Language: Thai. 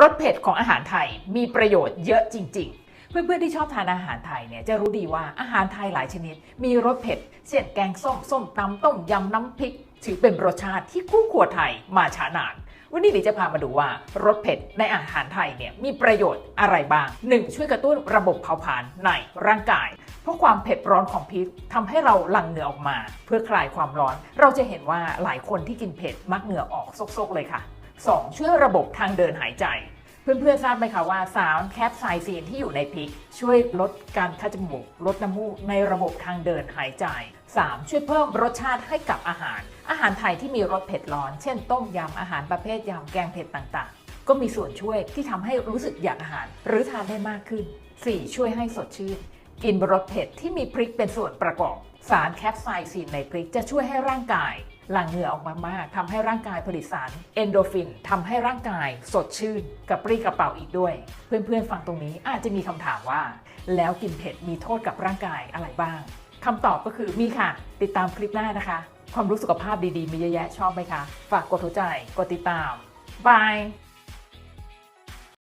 รสเผ็ดของอาหารไทยมีประโยชน์เยอะจริง ๆ เพื่อนๆที่ชอบทานอาหารไทยเนี่ยจะรู้ดีว่าอาหารไทยหลายชนิด มีรสเผ็ด เช่นแกงส้มส้มตำต้มยำน้ำพริก ถือเป็นรสชาติที่คู่ครัวไทยมาช้านาน วันนี้ดี๋ยวจะพามาดูว่ารสเผ็ดในอาหารไทยเนี่ยมีประโยชน์อะไรบ้าง 1. ช่วยกระตุ้นระบบเผาผลาญในร่างกาย เพราะความเผ็ดร้อนของพริกทำให้เราหลั่งเหงื่อออกมา เพื่อคลายความร้อน เราจะเห็นว่าหลายคนที่กินเผ็ดมักเหงื่อออกซกๆเลยค่ะ 2. ช่วยระบบทางเดินหายใจ เพื่อนๆทราบไหมคะว่าสารแคปไซซีนที่อยู่ในพริก ช่วยลดการคัดจมูก ลดน้ำมูกในระบบทางเดินหายใจ 3. ช่วยเพิ่มรสชาติให้กับอาหาร อาหารไทยที่มีรสเผ็ดร้อน เช่นต้มยำอาหารประเภทยำแกงเผ็ดต่างๆ ก็มีส่วนช่วยที่ทำให้รู้สึกอยากอาหาร หรือทานได้มากขึ้น 4. ช่วยให้สดชื่นกินรสเผ็ดที่มีพริกเป็นส่วนประกอบ สารแคปไซซีนในพริกจะช่วยให้ร่างกาย หลั่งเหงื่อออกมามากทำให้ร่างกายผลิตสารเอนโดฟินทำให้ร่างกายสดชื่นกระปรี้กระเป๋าอีกด้วย เพื่อนๆฟังตรงนี้อาจจะมีคำถามว่า แล้วกินเผ็ดมีโทษกับร่างกายอะไรบ้างคำตอบก็คือมีค่ะ ติดตามคลิปหน้านะคะ ความรู้สุขภาพดีๆ มีเยอะแยะชอบไหมคะ ฝากกดหัวใจกดติดตามบาย